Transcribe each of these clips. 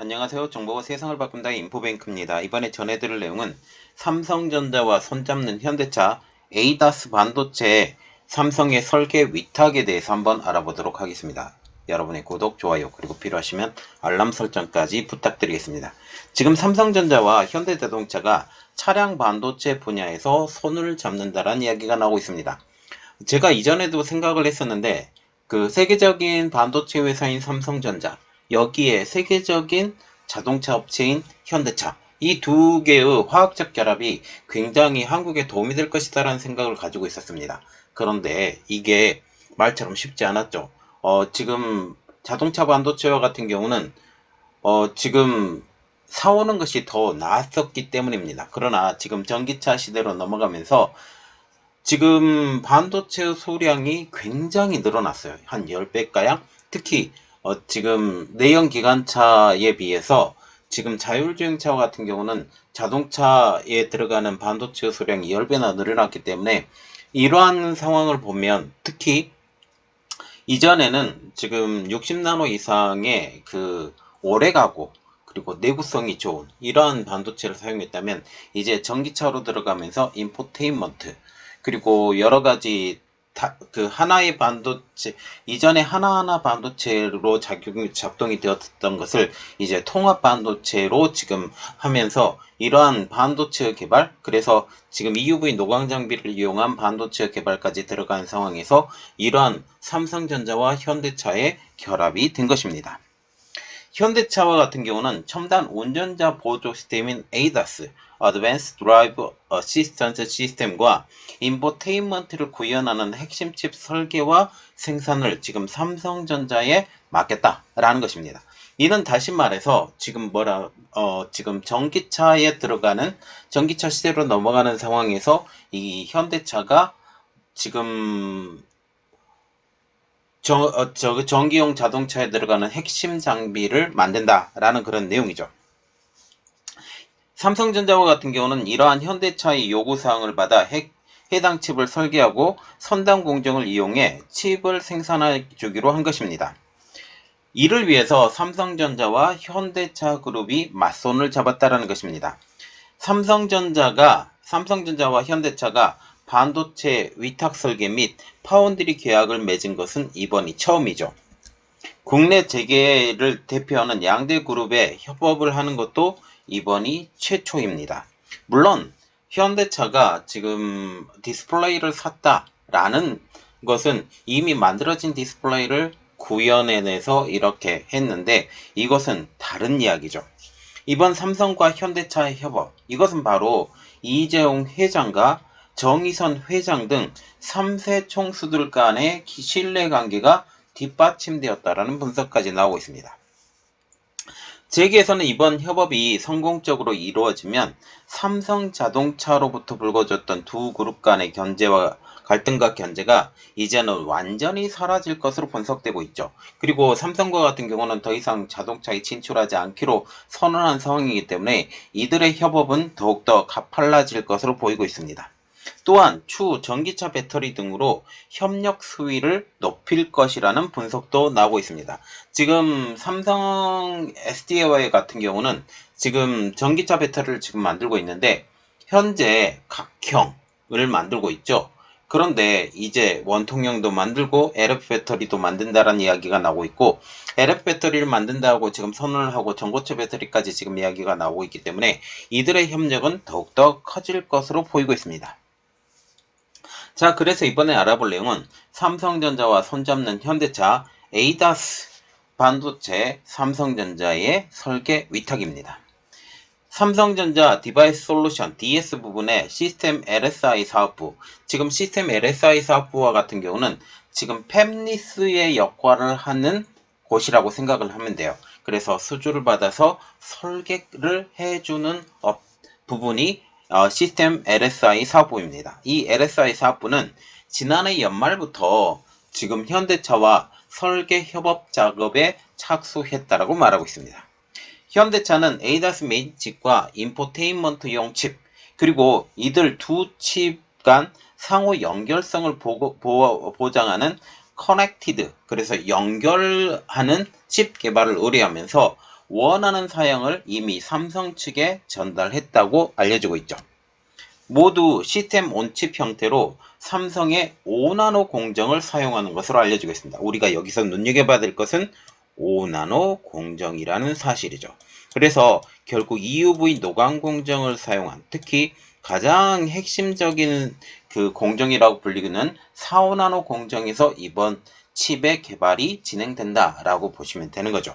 안녕하세요. 정보가 세상을 바꾼다의 인포뱅크입니다. 이번에 전해드릴 내용은 삼성전자와 손잡는 현대차 에이다스 반도체 삼성의 설계 위탁에 대해서 한번 알아보도록 하겠습니다. 여러분의 구독, 좋아요, 그리고 필요하시면 알람 설정까지 부탁드리겠습니다. 지금 삼성전자와 현대자동차가 차량 반도체 분야에서 손을 잡는다라는 이야기가 나오고 있습니다. 제가 이전에도 생각을 했었는데 그 세계적인 반도체 회사인 삼성전자 여기에 세계적인 자동차 업체인 현대차 이 두 개의 화학적 결합이 굉장히 한국에 도움이 될 것이다라는 생각을 가지고 있었습니다. 그런데 이게 말처럼 쉽지 않았죠. 어, 지금 자동차 반도체와 같은 경우는 어, 지금 사오는 것이 더 나았었기 때문입니다. 그러나 지금 전기차 시대로 넘어가면서 지금 반도체 소량이 굉장히 늘어났어요. 한 10배가량. 특히 어, 지금 내연 기관차에 비해서 지금 자율주행차 같은 경우는 자동차에 들어가는 반도체 소량이 10배나 늘어났기 때문에 이러한 상황을 보면 특히 이전에는 지금 60나노 이상의 그 오래가고 그리고 내구성이 좋은 이러한 반도체를 사용했다면 이제 전기차로 들어가면서 인포테인먼트 그리고 여러 가지 다, 그 하나의 반도체 이전에 하나하나 반도체로 작용, 작동이 되었던 것을 이제 통합 반도체로 지금 하면서 이러한 반도체 개발 그래서 지금 EUV 노광 장비를 이용한 반도체 개발까지 들어간 상황에서 이러한 삼성전자와 현대차의 결합이 된 것입니다. 현대차와 같은 경우는 첨단 운전자 보조 시스템인 ADAS, Advanced Drive Assistance System과 인포테인먼트를 구현하는 핵심 칩 설계와 생산을 지금 삼성전자에 맡겼다라는 것입니다. 이는 다시 말해서 지금 뭐라 어 지금 전기차에 들어가는 전기차 시대로 넘어가는 상황에서 이 현대차가 지금 저, 어, 저, 전기용 자동차에 들어가는 핵심 장비를 만든다라는 그런 내용이죠. 삼성전자와 같은 경우는 이러한 현대차의 요구사항을 받아 핵, 해당 칩을 설계하고 선단 공정을 이용해 칩을 생산해 주기로 한 것입니다. 이를 위해서 삼성전자와 현대차 그룹이 맞손을 잡았다라는 것입니다. 삼성전자가 삼성전자와 현대차가 반도체 위탁 설계 및 파운드리 계약을 맺은 것은 이번이 처음이죠. 국내 재계를 대표하는 양대 그룹에 협업을 하는 것도 이번이 최초입니다. 물론 현대차가 지금 디스플레이를 샀다라는 것은 이미 만들어진 디스플레이를 구현해내서 이렇게 했는데 이것은 다른 이야기죠. 이번 삼성과 현대차의 협업, 이것은 바로 이재용 회장과 정의선 회장 등 3세 총수들 간의 신뢰관계가 뒷받침되었다라는 분석까지 나오고 있습니다. 재계에서는 이번 협업이 성공적으로 이루어지면 삼성 자동차로부터 불거졌던 두 그룹 간의 견제와 갈등과 견제가 이제는 완전히 사라질 것으로 분석되고 있죠. 그리고 삼성과 같은 경우는 더 이상 자동차에 진출하지 않기로 선언한 상황이기 때문에 이들의 협업은 더욱더 가팔라질 것으로 보이고 있습니다. 또한 추후 전기차 배터리 등으로 협력 수위를 높일 것이라는 분석도 나오고 있습니다. 지금 삼성 SDI 같은 경우는 지금 전기차 배터리를 지금 만들고 있는데 현재 각형을 만들고 있죠. 그런데 이제 원통형도 만들고 LF 배터리도 만든다라는 이야기가 나오고 있고 LF 배터리를 만든다고 지금 선언을 하고 전고체 배터리까지 지금 이야기가 나오고 있기 때문에 이들의 협력은 더욱더 커질 것으로 보이고 있습니다. 자, 그래서 이번에 알아볼 내용은 삼성전자와 손잡는 현대차 에이다스 반도체 삼성전자의 설계 위탁입니다. 삼성전자 디바이스 솔루션 DS 부분의 시스템 LSI 사업부, 지금 시스템 LSI 사업부와 같은 경우는 지금 팹리스의 역할을 하는 곳이라고 생각을 하면 돼요. 그래서 수주를 받아서 설계를 해주는 업 부분이 어, 시스템 LSI 사업부입니다. 이 LSI 사업부는 지난해 연말부터 지금 현대차와 설계 협업 작업에 착수했다라고 말하고 있습니다. 현대차는 ADAS 메인 칩과 인포테인먼트용 칩, 그리고 이들 두 칩 간 상호 연결성을 보고, 보, 보장하는 커넥티드, 그래서 연결하는 칩 개발을 의뢰하면서 원하는 사양을 이미 삼성 측에 전달했다고 알려지고 있죠. 모두 시스템 온칩 형태로 삼성의 5나노 공정을 사용하는 것으로 알려지고 있습니다. 우리가 여기서 눈여겨봐야 될 것은 5나노 공정이라는 사실이죠. 그래서 결국 EUV 노광 공정을 사용한 특히 가장 핵심적인 그 공정이라고 불리는 4, 5나노 공정에서 이번 칩의 개발이 진행된다라고 보시면 되는 거죠.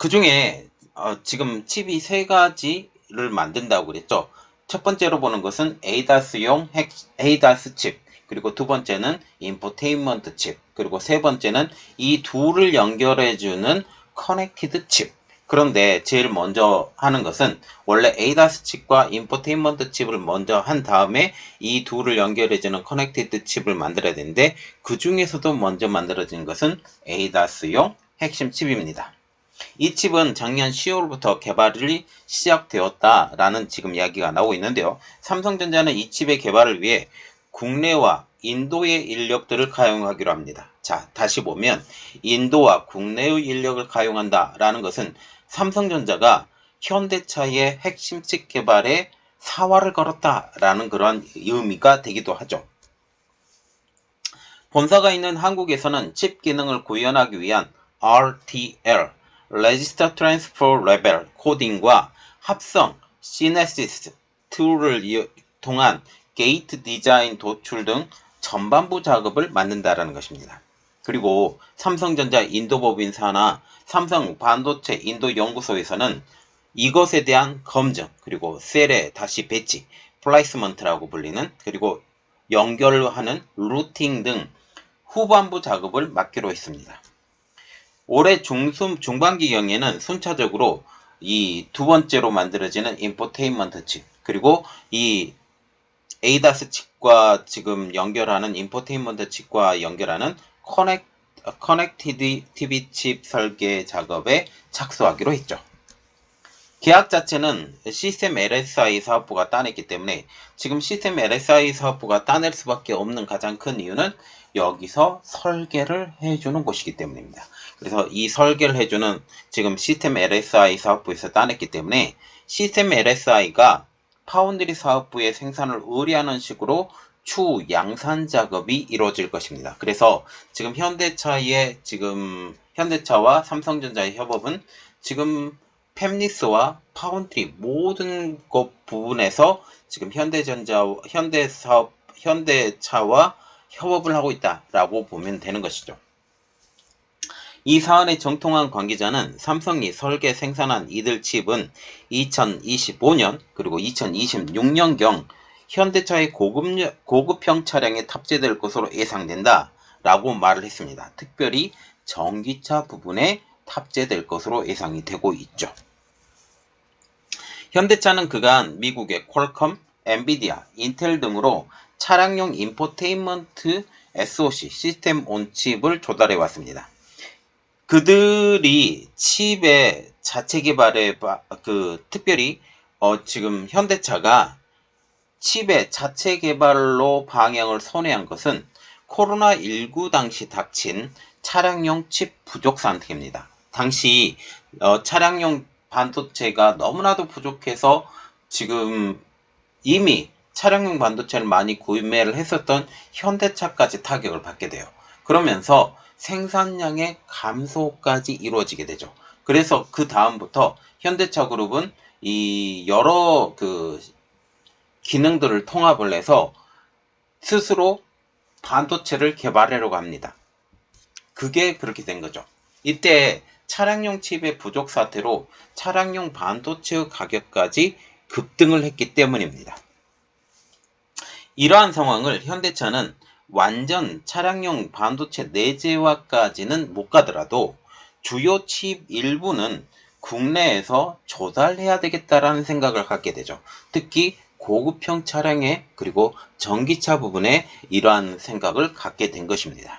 그 중에 어, 지금 칩이 세 가지를 만든다고 그랬죠. 첫 번째로 보는 것은 ADAS용 핵, ADAS 칩, 그리고 두 번째는 인포테인먼트 칩, 그리고 세 번째는 이 둘을 연결해주는 커넥티드 칩. 그런데 제일 먼저 하는 것은 원래 ADAS 칩과 인포테인먼트 칩을 먼저 한 다음에 이 둘을 연결해주는 커넥티드 칩을 만들어야 되는데 그 중에서도 먼저 만들어진 것은 ADAS용 핵심 칩입니다. 이 칩은 작년 10월부터 개발이 시작되었다라는 지금 이야기가 나오고 있는데요. 삼성전자는 이 칩의 개발을 위해 국내와 인도의 인력들을 가용하기로 합니다. 자, 다시 보면 인도와 국내의 인력을 가용한다라는 것은 삼성전자가 현대차의 핵심 칩 개발에 사활을 걸었다라는 그러한 의미가 되기도 하죠. 본사가 있는 한국에서는 칩 기능을 구현하기 위한 RTL, Register Transfer Level 코딩과 합성, 시네시스 툴을 통한 게이트 디자인 도출 등 전반부 작업을 맡는다라는 것입니다. 그리고 삼성전자 인도법인사나 삼성 반도체 인도 연구소에서는 이것에 대한 검증, 그리고 셀에 다시 배치, 플레이스먼트라고 불리는 그리고 연결하는 루팅 등 후반부 작업을 맡기로 했습니다. 올해 중순 중반기경에는 순차적으로 이 두 번째로 만들어지는 인포테인먼트 칩 그리고 이 에이다스 칩과 지금 연결하는 인포테인먼트 칩과 연결하는 커넥 커넥티비티 칩 설계 작업에 착수하기로 했죠. 계약 자체는 시스템 LSI 사업부가 따냈기 때문에 지금 시스템 LSI 사업부가 따낼 수밖에 없는 가장 큰 이유는 여기서 설계를 해주는 곳이기 때문입니다. 그래서 이 설계를 해주는 지금 시스템 LSI 사업부에서 따냈기 때문에 시스템 LSI가 파운드리 사업부의 생산을 의뢰하는 식으로 추 양산 작업이 이루어질 것입니다. 그래서 지금 현대차의 지금 현대차와 삼성전자의 협업은 지금 팹리스와 파운드리 모든 것 부분에서 지금 현대전자 현대사업 현대차와 협업을 하고 있다라고 보면 되는 것이죠. 이 사안의 정통한 관계자는 삼성이 설계 생산한 이들 칩은 2025년 그리고 2026년경 현대차의 고급, 고급형 차량에 탑재될 것으로 예상된다 라고 말을 했습니다. 특별히 전기차 부분에 탑재될 것으로 예상이 되고 있죠. 현대차는 그간 미국의 퀄컴, 엔비디아, 인텔 등으로 차량용 인포테인먼트 SoC 시스템 온 칩을 조달해 왔습니다. 그들이 칩의 자체 개발에 그 특별히 어 지금 현대차가 칩의 자체 개발로 방향을 선회한 것은 코로나19 당시 닥친 차량용 칩 부족 상태입니다. 당시 어, 차량용 반도체가 너무나도 부족해서 지금 이미 차량용 반도체를 많이 구매를 했었던 현대차까지 타격을 받게 돼요. 그러면서 생산량의 감소까지 이루어지게 되죠. 그래서 그 다음부터 현대차 그룹은 이 여러 그 기능들을 통합을 해서 스스로 반도체를 개발하려고 합니다. 그게 그렇게 된 거죠. 이때 차량용 칩의 부족 사태로 차량용 반도체의 가격까지 급등을 했기 때문입니다. 이러한 상황을 현대차는 완전 차량용 반도체 내재화까지는 못 가더라도 주요 칩 일부는 국내에서 조달해야 되겠다라는 생각을 갖게 되죠. 특히 고급형 차량에 그리고 전기차 부분에 이러한 생각을 갖게 된 것입니다.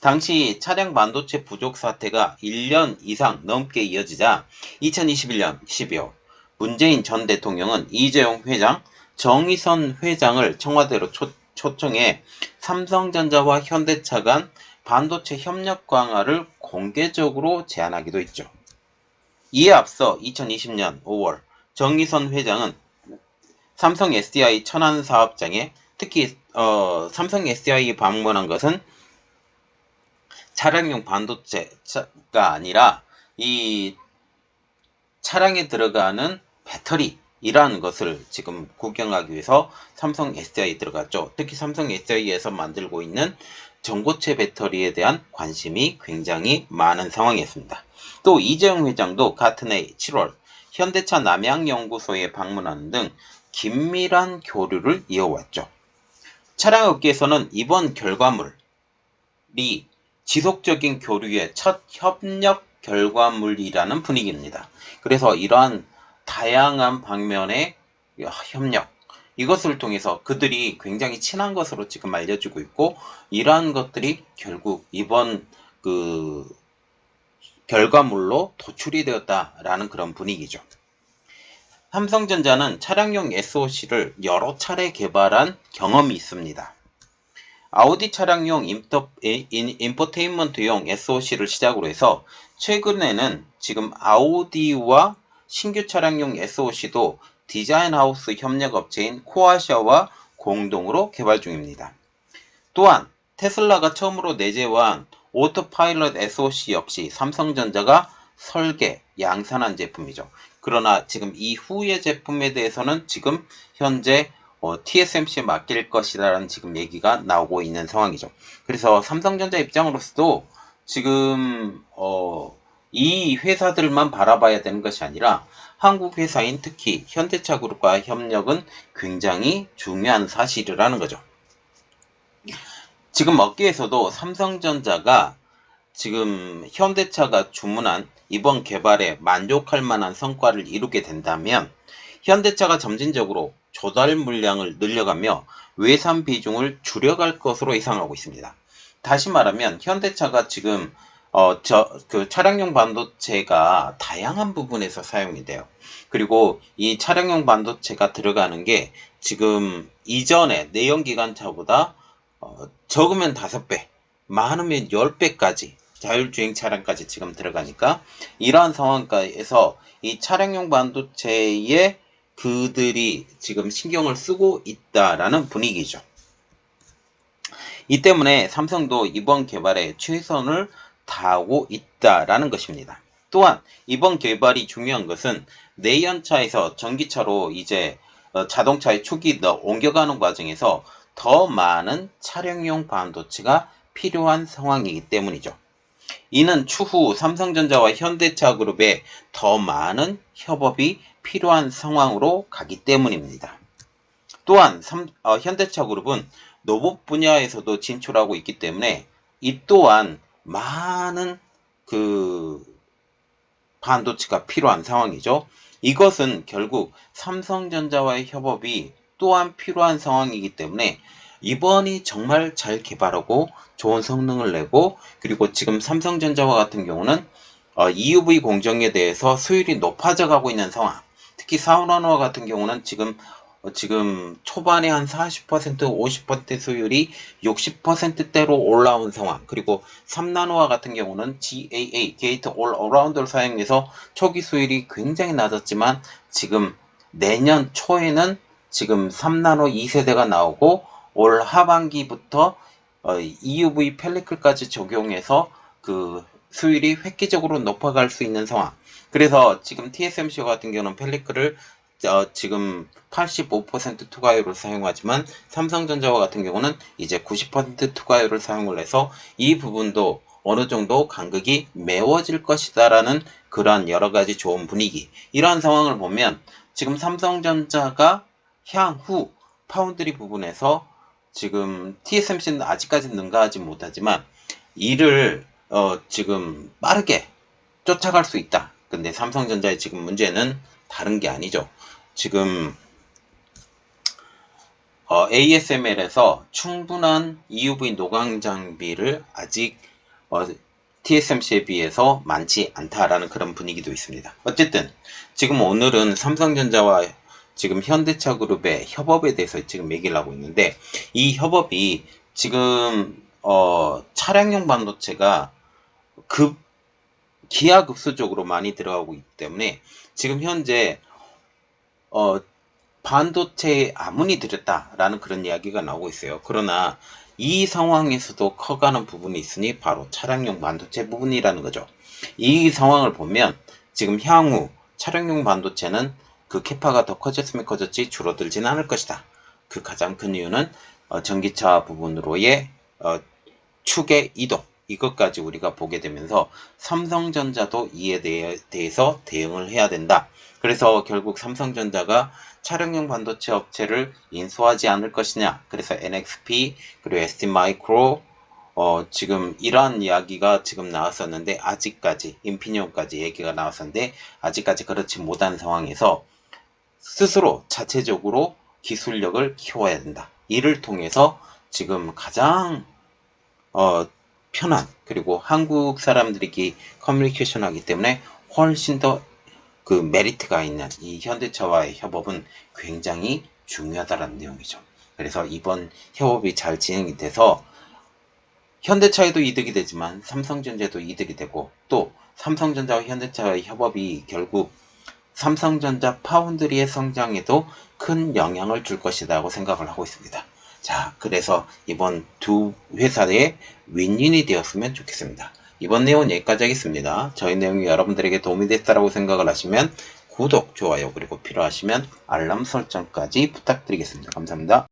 당시 차량 반도체 부족 사태가 1년 이상 넘게 이어지자 2021년 12월 문재인 전 대통령은 이재용 회장, 정의선 회장을 청와대로 초, 초청해 삼성전자와 현대차 간 반도체 협력 강화를 공개적으로 제안하기도 했죠. 이에 앞서 2020년 5월 정의선 회장은 삼성 SDI 천안 사업장에 특히 어, 삼성 SDI 방문한 것은 차량용 반도체가 아니라 이 차량에 들어가는 배터리 이라는 것을 지금 구경하기 위해서 삼성 SDI 들어갔죠. 특히 삼성 SDI에서 만들고 있는 전고체 배터리에 대한 관심이 굉장히 많은 상황이었습니다. 또 이재용 회장도 같은 해 7월 현대차 남양연구소에 방문하는 등 긴밀한 교류를 이어왔죠. 차량 업계에서는 이번 결과물이 지속적인 교류의 첫 협력 결과물이라는 분위기입니다. 그래서 이러한 다양한 방면의 협력, 이것을 통해서 그들이 굉장히 친한 것으로 지금 알려지고 있고, 이러한 것들이 결국 이번 그 결과물로 도출이 되었다라는 그런 분위기죠. 삼성전자는 차량용 SoC를 여러 차례 개발한 경험이 있습니다. 아우디 차량용 인터, 인, 인포테인먼트용 SoC를 시작으로 해서 최근에는 지금 아우디와 신규 차량용 SoC도 디자인 하우스 협력 업체인 코아샤와 공동으로 개발 중입니다. 또한 테슬라가 처음으로 내재한 오토파일럿 SoC 역시 삼성전자가 설계, 양산한 제품이죠. 그러나 지금 이 후의 제품에 대해서는 지금 현재 어, TSMC에 맡길 것이다라는 지금 얘기가 나오고 있는 상황이죠. 그래서 삼성전자 입장으로서도 지금 어, 이 회사들만 바라봐야 되는 것이 아니라 한국 회사인 특히 현대차 그룹과 협력은 굉장히 중요한 사실이라는 거죠. 지금 업계에서도 삼성전자가 지금 현대차가 주문한 이번 개발에 만족할 만한 성과를 이루게 된다면 현대차가 점진적으로 조달 물량을 늘려가며 외산 비중을 줄여갈 것으로 예상하고 있습니다. 다시 말하면 현대차가 지금 어, 저, 그 차량용 반도체가 다양한 부분에서 사용이 돼요. 그리고 이 차량용 반도체가 들어가는 게 지금 이전에 내연기관차보다 어, 적으면 5배, 많으면 10배까지 자율주행 차량까지 지금 들어가니까 이러한 상황에서 이 차량용 반도체에 그들이 지금 신경을 쓰고 있다라는 분위기죠. 이 때문에 삼성도 이번 개발에 최선을 다하고 있다라는 것입니다. 또한 이번 개발이 중요한 것은 내연차에서 전기차로 이제 어, 자동차의 축이 옮겨가는 과정에서 더 많은 차량용 반도체가 필요한 상황이기 때문이죠. 이는 추후 삼성전자와 현대차 그룹에 더 많은 협업이 필요한 상황으로 가기 때문입니다. 또한 삼, 어, 현대차 그룹은 로봇 분야에서도 진출하고 있기 때문에 이 또한 많은 그 반도체가 필요한 상황이죠. 이것은 결국 삼성전자와의 협업이 또한 필요한 상황이기 때문에 이번이 정말 잘 개발하고 좋은 성능을 내고 그리고 지금 삼성전자와 같은 경우는 어, EUV 공정에 대해서 수율이 높아져 가고 있는 상황. 특히 사우나노와 같은 경우는 지금 어, 지금 초반에 한 40%, 50% 수율이 60%대로 올라온 상황. 그리고 3나노와 같은 경우는 GAA, 게이트 올 어라운드를 사용해서 초기 수율이 굉장히 낮았지만 지금 내년 초에는 지금 3나노 2세대가 나오고 올 하반기부터 어, EUV 펠리클까지 적용해서 그 수율이 획기적으로 높아갈 수 있는 상황. 그래서 지금 TSMC 같은 경우는 펠리클을 어, 지금 85% 투과율을 사용하지만 삼성전자와 같은 경우는 이제 90% 투과율을 사용을 해서 이 부분도 어느 정도 간극이 메워질 것이다라는 그러한 여러 가지 좋은 분위기. 이러한 상황을 보면 지금 삼성전자가 향후 파운드리 부분에서 지금 TSMC는 아직까지 능가하지 못하지만 이를 어, 지금 빠르게 쫓아갈 수 있다. 근데 삼성전자의 지금 문제는 다른 게 아니죠. 지금 어, ASML에서 충분한 EUV 노광 장비를 아직 어, TSMC에 비해서 많지 않다라는 그런 분위기도 있습니다. 어쨌든 지금 오늘은 삼성전자와 지금 현대차 그룹의 협업에 대해서 지금 얘기를 하고 있는데 이 협업이 지금 어, 차량용 반도체가 급 기하급수적으로 많이 들어가고 있기 때문에 지금 현재 어, 반도체에 아문이 들였다라는 그런 이야기가 나오고 있어요. 그러나 이 상황에서도 커가는 부분이 있으니 바로 차량용 반도체 부분이라는 거죠. 이 상황을 보면 지금 향후 차량용 반도체는 그 캐파가 더 커졌으면 커졌지 줄어들지는 않을 것이다. 그 가장 큰 이유는 어, 전기차 부분으로의 어, 축의 이동 이것까지 우리가 보게 되면서 삼성전자도 이에 대해, 대해서 대응을 해야 된다. 그래서 결국 삼성전자가 차량용 반도체 업체를 인수하지 않을 것이냐. 그래서 NXP 그리고 ST마이크로 어, 지금 이러한 이야기가 지금 나왔었는데 아직까지 인피니온까지 얘기가 나왔었는데 아직까지 그렇지 못한 상황에서 스스로 자체적으로 기술력을 키워야 된다. 이를 통해서 지금 가장 어, 편한 그리고 한국 사람들이 커뮤니케이션 하기 때문에 훨씬 더 그 메리트가 있는 이 현대차와의 협업은 굉장히 중요하다는 내용이죠. 그래서 이번 협업이 잘 진행이 돼서 현대차에도 이득이 되지만 삼성전자도 이득이 되고 또 삼성전자와 현대차의 협업이 결국 삼성전자 파운드리의 성장에도 큰 영향을 줄 것이라고 생각을 하고 있습니다. 자, 그래서 이번 두 회사의 윈윈이 되었으면 좋겠습니다. 이번 내용은 여기까지 하겠습니다. 저희 내용이 여러분들에게 도움이 됐다고 생각을 하시면 구독, 좋아요, 그리고 필요하시면 알람 설정까지 부탁드리겠습니다. 감사합니다.